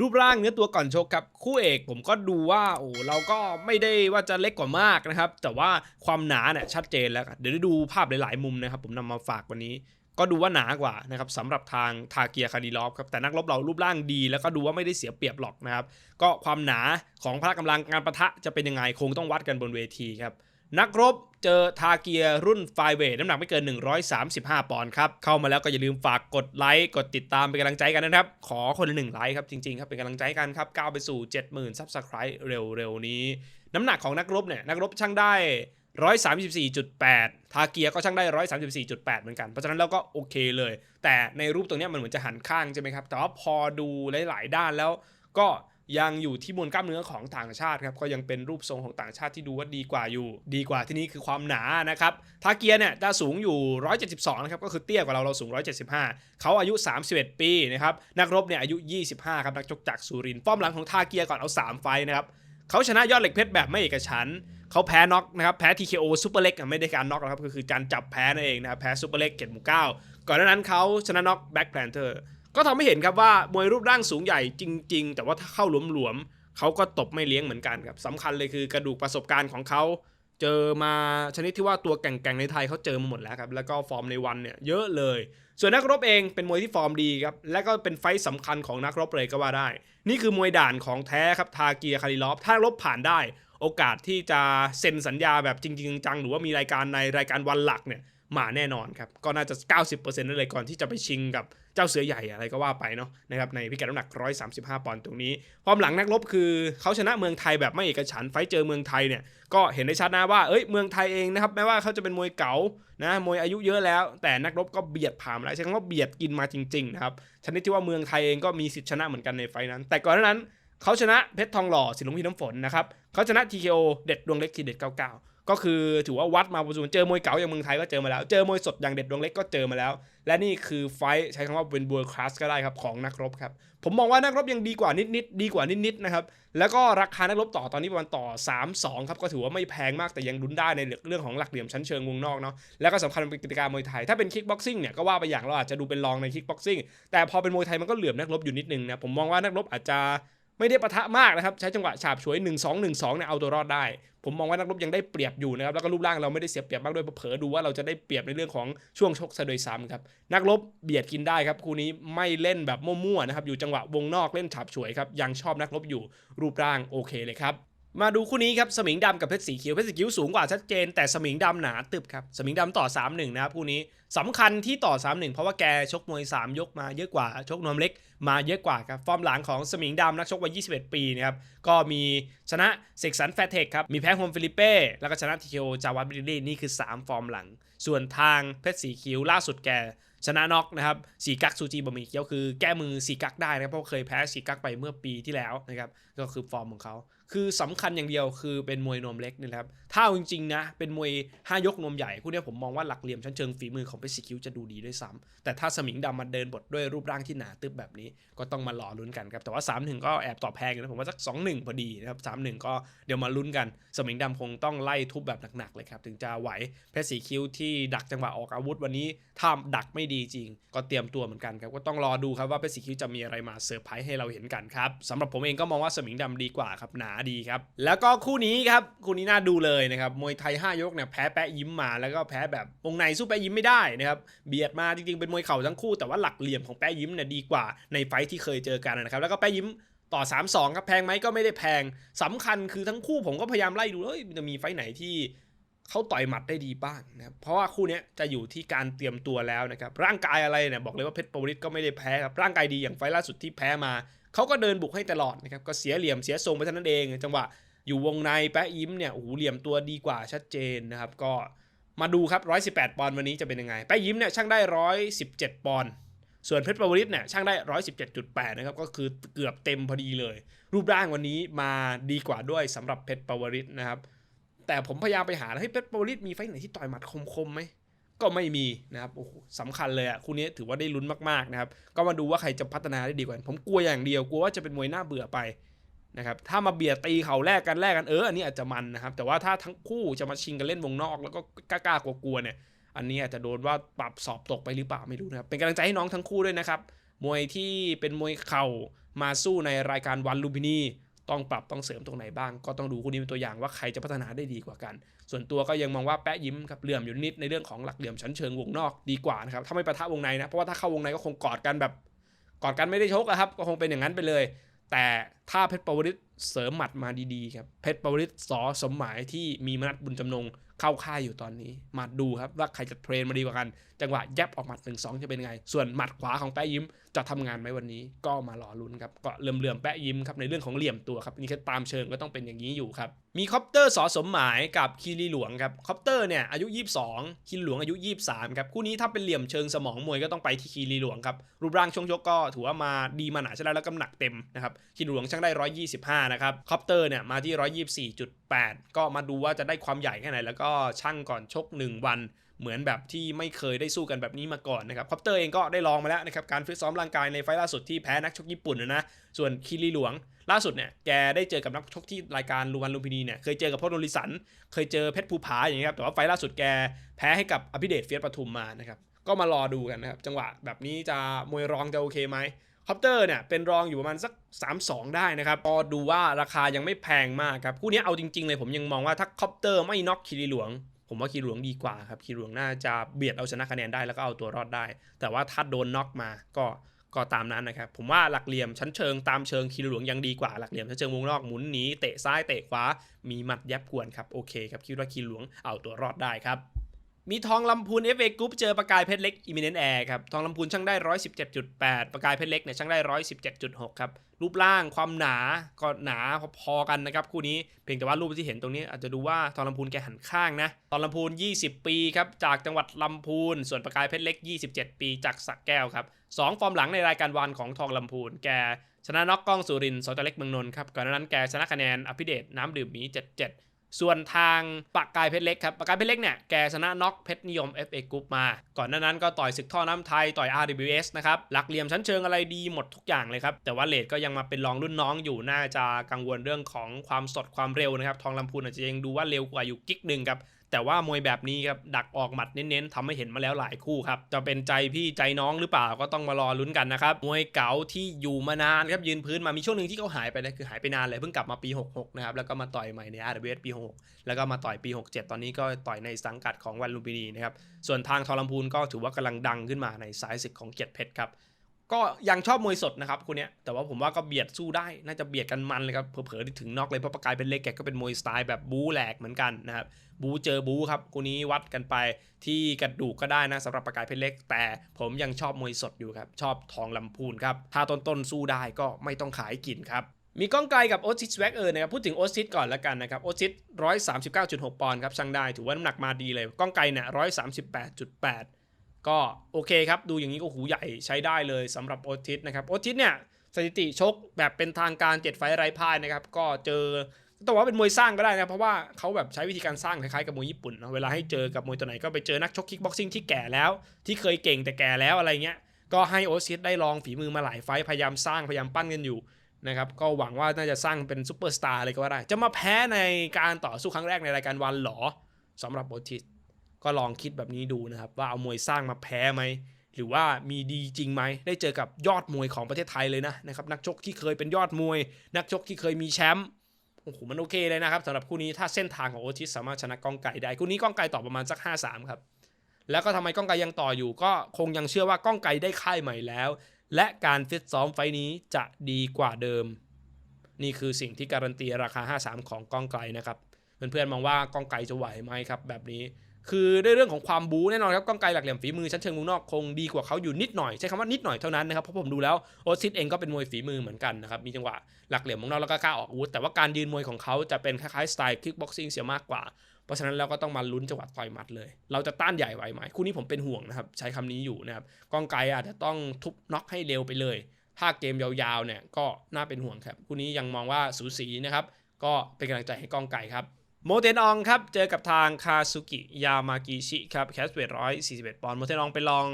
รูปร่างเนื้อตัวก่อนชกครับ คู่เอกผมก็ดูว่าโอ้เราก็ไม่ได้ว่าจะเล็กกว่ามากนะครับ แต่ว่าความหนาเนี่ยชัดเจนแล้ว เดี๋ยวได้ดูภาพหลาย ๆ มุมนะครับ ผมนำมาฝากวันนี้ ก็ดูว่าหนากว่านะครับสำหรับทางทาเกียคาดิลอฟครับแต่นักรบเรารูปร่างดี แล้วก็ดูว่าไม่ได้เสียเปรียบหรอกนะครับ ก็ความหนาของพละกำลังการประทะจะเป็นยังไงคงต้องวัดกันบนเวทีครับ นักรบเจอทาเกียรุ่นไฟเวทน้ำหนักไม่เกิน 135 ปอนด์ครับ เข้ามาแล้วก็อย่าลืมฝากกดไลค์ กดติดตามเป็นกำลังใจกันนะครับ ขอคนละหนึ่งไลค์ครับ จริงๆครับ เป็นกำลังใจกันครับ ก้าวไปสู่ 70,000ซับสไครต์เร็วๆนี้ น้ำหนักของนักรบเนี่ย นักรบช่างได้ 134.8 ทาเกียก็ช่างได้ 134.8 เหมือนกัน เพราะฉะนั้นเราก็โอเคเลย แต่ในรูปตรงนี้มันเหมือนจะหันข้างใช่ไหมครับ แต่ว่าพอดูหลาย ๆ ด้านแล้วก็ ยังอยู่ที่มวลกล้ามเนื้อของต่างชาติครับก็ยังเป็นรูปทรงของต่างชาติที่ดูว่าดีกว่าอยู่ ดีกว่าที่นี่คือความหนานะครับทาเกียเนี่ยจะสูงอยู่ 172นะครับก็คือเตี้ยกว่าเราเราสูง 175 เขาอายุ 31 ปีนะครับนักรบเนี่ยอายุ 25ครับนักชกจากสุรินทร์ฟอร์มหลังของทาเกียก่อนเอา 3 ไฟนะครับเขาชนะยอดเหล็กเพชรแบบไม่เอกฉันเขาแพ้น็อกนะครับแพ้ TKO ซูเปอร์เล็กไม่ได้การน็อกนะครับก็คือการจับแพ้นั่นเองนะครับแพ้ซูเปอร์เล็กเกตหมู่เก้าก่อนหน้านั้นเขาชนะน็อกแบ็คแพนเทอร์ ก็ทำให้เห็นครับว่ามวยรูปร่างสูงใหญ่จริง ๆ แต่ว่าถ้าเข้าหลวมๆเขาก็ตบไม่เลี้ยงเหมือนกันครับสำคัญเลยคือกระดูกประสบการณ์ของเขาเจอมาชนิดที่ว่าตัวแก่งๆในไทยเขาเจอมาหมดแล้วครับแล้วก็ฟอร์มในวันเนี่ยเยอะเลย ส่วนนักรบเองเป็นมวยที่ฟอร์มดีครับและก็เป็นไฟต์สำคัญของนักรบเลยก็ว่าได้ นี่คือมวยด่านของแท้ครับทาเกียคาริลอฟถ้ารบผ่านได้ โอกาสที่จะเซ็นสัญญาแบบจริง ๆ จังหรือว่ามีรายการในรายการวันหลักเนี่ย มาแน่นอนครับ ก็น่าจะ 90%นั่นเลยก่อนที่จะไปชิงกับเจ้าเสือใหญ่อะไรก็ว่าไปเนาะนะครับในพิกัดน้ำหนัก 135 ปอนด์ตรงนี้ ความหลังนักรบคือเขาชนะเมืองไทยแบบไม่เอกฉันไฟเจอเมืองไทยเนี่ยก็เห็นได้ชัดนะว่าเอ้ยเมืองไทยเองนะครับแม้ว่าเขาจะเป็นมวยเก๋านะมวยอายุเยอะแล้ว แต่นักรบก็เบียดผ่านมาแล้วใช้คำว่าเบียดกินมาจริงๆนะครับชนิดที่ว่าเมืองไทยเองก็มีสิทธิชนะเหมือนกันในไฟนั้น แต่ก่อนหน้านั้นเขาชนะเพชรทองหล่อสิลป์พี่น้ำฝนนะครับเขาชนะ TKO เด็ดดวงเล็กทีเด็ด99 ก็คือถือว่าวัดมาประจุเจอมวยเก๋าอย่างเมืองไทยก็เจอมาแล้ว เจอมวยสดอย่างเด็ดดวงเล็กก็เจอมาแล้ว และนี่คือไฟท์ใช้คำว่าเป็นบัวคลาสก็ได้ครับของนักรบครับ ผมมองว่านักรบยังดีกว่านิดๆดีกว่านิดๆนะครับ แล้วก็ราคานักรบต่อตอนนี้ประมาณต่อ 3-2 ครับ ก็ถือว่าไม่แพงมากแต่ยังลุ้นได้ในเรื่องของหลักเหลี่ยมชั้นเชิงวงนอกเนาะ แล้วก็สำคัญเป็นกติกามวยไทย ถ้าเป็นคิกบ็อกซิ่งเนี่ยก็ว่าไปอย่างเราอาจจะดูเป็นรองในคิกบ็อกซิ่ง แต่พอเป็นมวยไทยมันก็เหลื่อมนักรบอยู่นิดนึงนะ ผมมองว่านักรบอาจจะ ไม่ได้ปะทะมากนะครับ ใช้จังหวะฉาบฉวย 1 2 1 2เนี่ยเอาตัวรอดได้ ผมมองว่านักรบยังได้เปรียบอยู่นะครับ แล้วก็รูปร่างเราไม่ได้เสียเปรียบมากด้วยเผลอดูว่าเราจะได้เปรียบในเรื่องของช่วงชกซะโดยซ้ำครับ นักรบเบียดกินได้ครับ คู่นี้ไม่เล่นแบบมั่วๆนะครับ อยู่จังหวะวงนอกเล่นฉาบฉวยครับ ยังชอบนักรบอยู่ รูปร่างโอเคเลยครับ มาดูคู่นี้ครับสมิงดำกับเพชรสีเขียวเพชรสีเขียวสูงกว่าชัดเจน แต่สมิงดำหนาตึบครับสมิงดำต่อ 3-1 นะครับคู่นี้สำคัญที่ต่อ 3-1 เพราะว่าแกชกมวย 3 ยกมาเยอะกว่าชกนวมเล็กมาเยอะกว่าครับฟอร์มหลังของสมิงดำนักชกวัย 21 ปีนะครับก็มีชนะเซกสันแฟเทคครับมีแพ้โฮมฟิลิเป้แล้วก็ชนะทีเคโอจาวัตบิลลี่นี่คือ 3 ฟอร์มหลัง ส่วนทางเพชรสีเขียวล่าสุดแก ชนะน็อกนะครับสีกักซูจีบะหมี่เกี๊ยวคือแก้มือสีกักได้นะครับเพราะเคยแพ้สีกักไปเมื่อปีที่แล้วนะครับก็คือฟอร์มของเขาคือสำคัญอย่างเดียวคือเป็นมวยนวมเล็กนะครับถ้าจริงๆนะเป็นมวย 5 ยกนวมใหญ่คู่นี้ผมมองว่าหลักเหลี่ยมชั้นเชิงฝีมือของเพชรสีคิ้วจะดูดีด้วยซ้ำแต่ถ้าสมิงดำมาเดินบทด้วยรูปร่างที่หนาตึบแบบนี้ก็ต้องมารอลุ้นกันครับแต่ว่า3 1ก็แอบตอบแพงนะผมว่าสัก2 1พอดีนะครับ3 1ก็เดี๋ยวมาลุ้นกัน สมิงดำคงต้องไล่ทุบแบบหนักๆเลยครับถึงจะไหวเพชรสีคิ้วที่ดักจังหวะออกอาวุธวันนี้ถ้าดักไม่ดีจริง ก็เตรียมตัวเหมือนกันครับ ก็ต้องรอดูครับว่าเพชรสีคิ้วจะมีอะไรมาเซอร์ไพรส์ให้เราเห็นกันครับสำหรับผมเองก็มองว่าสมิงดำดีกว่าครับหนาดีครับ แล้วก็คู่นี้ครับคู่นี้น่าดูเลยนะครับมวยไทย 5 ยกเนี่ยแพ้แปะยิ้มมาแล้วก็แพ้แบบวงในสู้แปะยิ้มไม่ได้นะครับเบียดมาจริงๆเป็นมวยเข่าทั้งคู่แต่ว่าหลักเหลี่ยมของแปะยิ้มเนี่ยดีกว่าในไฟที่เคยเจอกันนะครับแล้วก็แปะยิ้มต่อ 3-2 ครับแพงไหมก็ไม่ได้แพงสำคัญคือทั้งคู่ผมก็พยายามไล่ดูเอ้ยจะมีไฟไหนที่ เขาต่อยหมัดได้ดีบ้างนะครับเพราะว่าคู่นี้จะอยู่ที่การเตรียมตัวแล้วนะครับร่างกายอะไรเนี่ยบอกเลยว่าเพชรปวริตก็ไม่ได้แพ้ครับร่างกายดีอย่างไฟท์ล่าสุดที่แพ้มาเขาก็เดินบุกให้ตลอดนะครับก็เสียเหลี่ยมเสียทรงไปเท่านั้นเอง จังหวะอยู่วงในแปะยิ้มเนี่ยโอ้โหเหลี่ยมตัวดีกว่าชัดเจนนะครับก็มาดูครับ 118 ปอนด์วันนี้จะเป็นยังไง แปะยิ้มเนี่ยช่างได้ 117 ปอนด์ส่วนเพชรปวริตเนี่ยช่างได้ 117.8 นะครับ ก็คือเกือบเต็มพอดีเลย รูปร่างวันนี้มาดีกว่าด้วยสำหรับเพชรปวริตนะครับ แต่ผมพยายามไปหาให้เพชรปวริตมีไฟไหนที่ต่อยหมัดคมๆไหมก็ไม่มีนะครับโอ้โหสำคัญเลยอะคู่นี้ถือว่าได้ลุ้นมากๆนะครับ ก็มาดูว่าใครจะพัฒนาได้ดีกว่าผมกลัวอย่างเดียวกลัวว่าจะเป็นมวยหน้าเบื่อไปนะครับถ้ามาเบียดตีเข่าแรกกันแรกกันเอออันนี้อาจจะมันนะครับ แต่ว่าถ้าทั้งคู่จะมาชิงกันเล่นวงนอก แล้วก็กล้าๆกลัวๆเนี่ย อันนี้อาจจะโดนว่าปรับสอบตกไปหรือเปล่าไม่รู้นะครับเป็นกำลังใจให้น้องทั้งคู่ด้วยนะครับมวยที่เป็นมวยเข่ามาสู้ในรายการวันลุมพินี ต้องปรับต้องเสริมตรงไหนบ้าง ก็ต้องดูคู่นี้เป็นตัวอย่างว่าใครจะพัฒนาได้ดีกว่ากัน ส่วนตัวก็ยังมองว่าแปะยิ้มครับเหลื่อมอยู่นิดในเรื่องของหลักเหลี่ยมชั้นเชิงวงนอกดีกว่านะครับถ้าไม่ปะทะวงในนะเพราะว่าถ้าเข้าวงในก็คงกอดกันแบบกอดกันไม่ได้ชกอะครับก็คงเป็นอย่างนั้นไปเลย แต่ถ้าเพชรปวริศเสริมหมัดมาดีๆครับเพชรปวริศสอสมหมายที่มีมนัดบุญจำนง เข้าค่ายอยู่ตอนนี้มาดูครับว่าใครจะเทรนมาดีกว่ากัน จังหวะแยบออกหมัดหนึ่งสองจะเป็นไง ส่วนหมัดขวาของแปะยิ้มจะทำงานไหมวันนี้ ก็มารอลุ้นครับก็เลื่อมๆแปะยิ้มครับในเรื่องของเหลี่ยมตัวครับนี่แค่ตามเชิงก็ต้องเป็นอย่างนี้อยู่ครับมีคอปเตอร์สอสมหมายกับคีรีหลวงครับคอปเตอร์เนี่ยอายุ 22คีรีหลวงอายุ 23ครับคู่นี้ถ้าเป็นเหลี่ยมเชิงสมองมวยก็ต้องไปที่คีรีหลวงครับรูปร่างช่วงชกก็ถือว่ามาดีมาหนาใช่แล้วแล้วก็หนักเต็มนะครับคีรีหลวงช่างได้ 125นะครับคอปเตอร์เนี่ยมาที่ 124.8 ก็มาดูว่าจะได้ความใหญ่แค่ไหนแล้วก็ช่างก่อนชก 1 วัน เหมือนแบบที่ไม่เคยได้สู้กันแบบนี้มาก่อนนะครับคอปเตอร์เองก็ได้ลองมาแล้วนะครับการฟิตซ้อมร่างกายในไฟล่าสุดที่แพ้นักชกญี่ปุ่นนะนะส่วนคีรีหลวงล่าสุดเนี่ยแกได้เจอกับนักชกที่รายการลูวันลุมพินีเนี่ยเคยเจอกับพ่อโริสัน เคยเจอเพชรภูผาอย่างเงี้ยครับแต่ว่าไฟล์ล่าสุดแกแพ้ให้กับอภิเดชเฟียสปทุมมานะครับก็มารอดูกันนะครับจังหวะแบบนี้จะมวยรองจะโอเคไหม คอปเตอร์เนี่ยเป็นรองอยู่ประมาณสัก 3-2 ได้นะครับพอดูว่าราคายังไม่แพงมากครับคู่นี้เอาจริงๆเลยผมยังมองว่าถ้าคอปเตอร์ไม่น็อกคีรีหลวง ผมว่าคีรีหลวงดีกว่าครับคีรีหลวงน่าจะเบียดเอาชนะคะแนนได้แล้วก็เอาตัวรอดได้ แต่ว่าถ้าโดนน็อกมาก็ก็ตามนั้นนะครับ ผมว่าหลักเหลี่ยมชั้นเชิงตามเชิงคีรีหลวงยังดีกว่าหลักเหลี่ยมชั้นเชิงวงนอกหมุนหนีเตะซ้ายเตะขวามีหมัดยับกวนครับโอเคครับคิดว่าคีรีหลวงเอาตัวรอดได้ครับ มีทองลำพูน FA Group เจอประกายเพชรเล็กอิมิเนนแอร์ครับ ทองลำพูนช่างได้ 117.8 ประกายเพชรเล็กเนี่ยช่างได้ 117.6 ครับ รูปร่างความหนาก็หนาพอๆกันนะครับ คู่นี้เพียงแต่ว่ารูปที่เห็นตรงนี้อาจจะดูว่าทองลำพูนแกหันข้างนะ ทองลำพูน 20 ปีครับ จากจังหวัดลำพูน ส่วนประกายเพชรเล็ก 27 ปีจากสักแก้วครับสองฟอร์มหลังในรายการวันของทองลำพูนแกชนะน็อกกล้องสุรินทร์สจเล็กเมืองนนท์ครับก่อนหน้านั้นแกชนะคะแนนอภิเดชน้ำดื่มมี77 ส่วนทางปากกายเพชรเล็กครับปากกายเพชรเล็กเนี่ยแกชนะน็อกเพชรนิยม FA กรุ๊ปมา ก่อนหน้านั้นก็ต่อยศึกท่อน้ำไทยต่อย RWS นะครับหลักเหลี่ยมชั้นเชิงอะไรดีหมดทุกอย่างเลยครับ แต่ว่าเลดก็ยังมาเป็นรองรุ่นน้องอยู่น่าจะกังวลเรื่องของความสดความเร็วนะครับทองลำพูนอาจจะยังดูว่าเร็วกว่าอยู่กิ๊กหนึ่งครับ แต่ว่ามวยแบบนี้ครับดักออกหมัดเน้นๆทำให้เห็นมาแล้วหลายคู่ครับจะเป็นใจพี่ใจน้องหรือเปล่าก็ต้องมารอลุ้นกันนะครับมวยเก๋าที่อยู่มานานครับยืนพื้นมามีช่วงหนึ่งที่เขาหายไปนะคือหายไปนานเลยเพิ่งกลับมาปี 66 นะครับแล้วก็มาต่อยใหม่ใน RWS ปี 66 แล้วก็มาต่อยปี 67 ตอนนี้ก็ต่อยในสังกัดของวันลุมพินีนะครับส่วนทางทอลำพูนก็ถือว่ากำลังดังขึ้นมาในสายศึกของเกียรติเพชรครับก็ยังชอบมวยสดนะครับคู่นี้แต่ว่าผมว่าก็เบียดสู้ได้น่าจะเบียดกันมันเลยครับเผลอๆถึงน็อกเลยเพราะประกายเป็นเล็กแกก็เป็นมวยสไตล์แบบบู๊แหลกเหมือนกันนะครับ บูเจอบูครับคู่นี้วัดกันไปที่กระดูกก็ได้นะสำหรับประกายเพชรเล็ก แต่ผมยังชอบมวยสดอยู่ครับ ชอบทองลำพูนครับ ถ้าต้นๆสู้ได้ก็ไม่ต้องขายกินครับมีก้องไกลกับโอซิสแวกเออร์นะครับพูดถึงโอซิสก่อนแล้วกันนะครับโอซิสร้อยสามสิบเก้าจุดหกปอนด์ครับช่างได้ถือว่าน้ำหนักมาดีเลยก้องไกลเนี่ยร้อยสามสิบแปดจุดแปดก็โอเคครับ ดูอย่างนี้ก็หูใหญ่ใช้ได้เลยสำหรับโอทิสนะครับโอทิสเนี่ยสถิติชกแบบเป็นทางการ7ไฟไร้พ่ายนะครับก็เจอ ต้องบอกว่าเป็นมวยสร้างก็ได้นะ เพราะว่าเขาแบบใช้วิธีการสร้างคล้ายๆกับมวยญี่ปุ่นเนาะเวลาให้เจอกับมวยตัวไหนก็ไปเจอนักชกคิกบ็อกซิ่งที่แก่แล้ว ที่เคยเก่งแต่แก่แล้วอะไรเงี้ยก็ให้โอซิสได้ลองฝีมือมาหลายไฟท์พยายามสร้างพยายามปั้นกันอยู่นะครับก็หวังว่าน่าจะสร้างเป็นซูเปอร์สตาร์เลยก็ว่าได้ จะมาแพ้ในการต่อสู้ครั้งแรกในรายการวันหรอสำหรับโอทิสก็ลองคิดแบบนี้ดูนะครับ ว่าเอามวยสร้างมาแพ้ไหมหรือว่ามีดีจริงไหมได้เจอกับยอดมวยของประเทศไทยเลยนะนะครับนักชกที่เคยเป็นยอดมวย นักชกที่เคยมีแชมป์ โอ้โหมันโอเคเลยนะครับสำหรับคู่นี้ถ้าเส้นทางของโอชิสสามารถชนะก้องไก่ได้คู่นี้ก้องไก่ต่อประมาณสัก 5-3 ครับ แล้วก็ทำไมก้องไก่ยังต่ออยู่ ก็คงยังเชื่อว่าก้องไก่ได้ค่ายใหม่แล้ว และการฟิตซ้อมไฟล์นี้จะดีกว่าเดิม นี่คือสิ่งที่การันตีราคา 5-3 ของก้องไก่นะครับเพื่อนๆมองว่าก้องไก่จะไหวไหมครับ แบบนี้ คือด้วยเรื่องของความบู๊แน่นอนครับก้องไกลหลักเหลี่ยมฝีมือชั้นเชิงมุมนอกคงดีกว่าเขาอยู่นิดหน่อยใช้คำว่านิดหน่อยเท่านั้นนะครับเพราะผมดูแล้วโอซิสเองก็เป็นมวยฝีมือเหมือนกันนะครับมีจังหวะหลักเหลี่ยมมุนอกแล้วก็กล้าออกอาวุธแต่ว่าการยืนมวยของเขาจะเป็นคล้ายๆสไตล์คิกบ็อกซิ่งเสียมากกว่า เพราะฉะนั้นเราก็ต้องมาลุ้นจังหวะต่อยหมัดเลย เราจะต้านใหญ่ไหวไหมคู่นี้ผมเป็นห่วงนะครับใช้คำนี้อยู่นะครับก้องไกลอาจจะต้องทุบน็อกให้เร็วไปเลย ถ้าเกมยาวๆเนี่ยก็น่าเป็นห่วงครับคู่นี้ยังมองว่าสูสีนะครับก็เป็นกำลังใจให้ก้องไกลครับ โมเทนองครับ เจอกับทางคาซุกิยามากิชิครับแคสเวทร้อยสี่สิบเอ็ดปอนด์โมเทนองไปลอง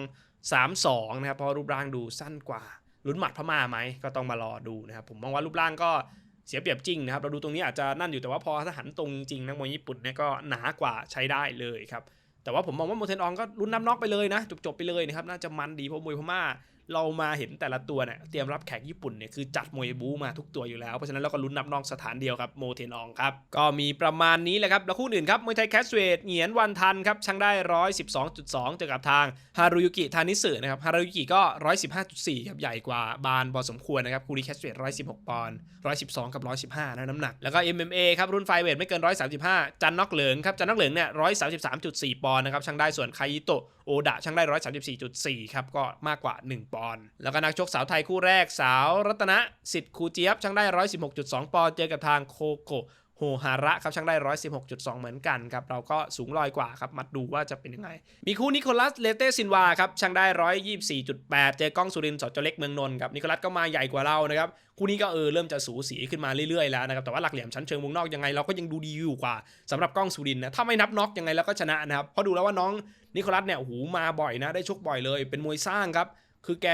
3-2 นะครับ เพราะรูปร่างดูสั้นกว่าลุ้นหมัดพม่าไหมก็ต้องมารอดูนะครับ ผมมองว่ารูปร่างก็เสียเปรียบจริงนะครับ เราดูตรงนี้อาจจะนั่นอยู่แต่ว่าพอถ้าหันตรงจริงนักมวยญี่ปุ่นเนี่ยก็หนากว่าใช้ได้เลยครับแต่ว่าผมมองว่าโมเทนองก็ลุ้นน้ำนอกไปเลยนะจบๆไปเลยนะครับน่าจะมันดีเพราะมวยพม่า เรามาเห็นแต่ละตัวเนี่ยเตรียมรับแขกญี่ปุ่นเนี่ยคือจัดมวยบูมาทุกตัวอยู่แล้ว เพราะฉะนั้นเราก็ลุ้นนับนอกสถานเดียวครับโมเทนอองครับ ก็มีประมาณนี้แหละครับ แล้วคู่อื่นครับมวยไทยแคสเวทเหงียนวันทันครับช่างได้ 112.2 เจอกับทางฮารุยุกิทานิสึนะครับฮารุยุกิก็ 115.4ครับใหญ่กว่าบานพอสมควรนะครับคู่นี้แคสเวท116 ปอนด์112 กับ 115นะน้ำหนัก แล้วก็ MMA ครับรุ่นไฟเวทไม่เกิน 135 จันน็อกเหลิงครับจันน็อกเหลิงเนี่ย133.4 ปอนด์นะครับช่างได้ส่วนคายิโตะ โอดะช่างได้ 134.4 ครับ ก็มากกว่า 1 ปอนด์ แล้วก็นักชกสาวไทยคู่แรกสาวรัตนะสิทธิ์คูเจี๊ยบช่างได้ 116.2 ปอนด์ เจอกับทางโคโก โฮฮาระครับช่างได้ 116.2 เหมือนกันครับ เราก็สูงลอยกว่าครับ มาดูว่าจะเป็นยังไง มีคู่นิโคลัสเลเตซินวาครับช่างได้ 124.8 เจอกล้องสุรินสอจเล็กเมืองนนท์ครับนิโคลัสก็มาใหญ่กว่าเรานะครับคู่นี้ก็เออเริ่มจะสูสีขึ้นมาเรื่อยๆแล้วนะครับแต่ว่าหลักเหลี่ยมชั้นเชิงวงนอกยังไงเราก็ยังดูดีอยู่กว่าสำหรับกล้องสุรินนะถ้าไม่นับน็อกยังไงเราก็ชนะนะครับเพราะดูแล้วว่าน้องนิโคลัสเนี่ยโอ้โหมาบ่อยนะได้ชกบ่อยเลย เป็นมวยสร้างครับคือแก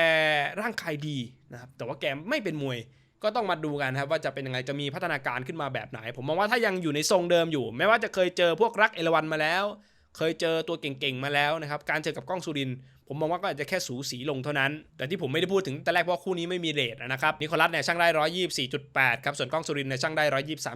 ร่างกายดีนะครับแต่ว่าแกไม่เป็นมวย ก็ต้องมาดูกันครับว่าจะเป็นยังไงจะมีพัฒนาการขึ้นมาแบบไหน ผมมองว่าถ้ายังอยู่ในทรงเดิมอยู่ แม้ว่าจะเคยเจอพวกรักเอราวันมาแล้ว เคยเจอตัวเก่งๆมาแล้วนะครับการเจอกับกล้องสุรินผมมองว่าก็อาจจะแค่สูสีลงเท่านั้น แต่ที่ผมไม่ได้พูดถึงแต่แรกเพราะคู่นี้ไม่มีเรทนะครับนิโคลัสเนี่ยช่างได้124.8ครับส่วนกล้องสุรินเนี่ยช่างได้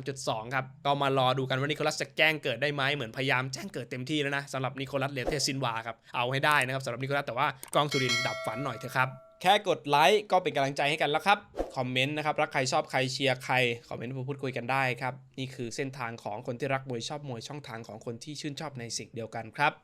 123.2ครับก็มารอดูกันว่านิโคลัสจะแจ้งเกิดได้ไหมเหมือนพยายามแจ้งเกิดเต็มที่แล้วนะสำหรับนิโคลัสเลเทซินวาครับเอาให้ได้นะครับสำหรับนิโคลัสแต่ว่ากล้องสุรินดับฝันหน่อยเถอะครับ แค่กดไลค์ก็เป็นกำลังใจให้กันแล้วครับ คอมเมนต์นะครับ รักใครชอบใครเชียร์ใคร คอมเมนต์พูดคุยกันได้ครับ นี่คือเส้นทางของคนที่รักมวยชอบมวยช่องทางของคนที่ชื่นชอบในสิ่งเดียวกันครับ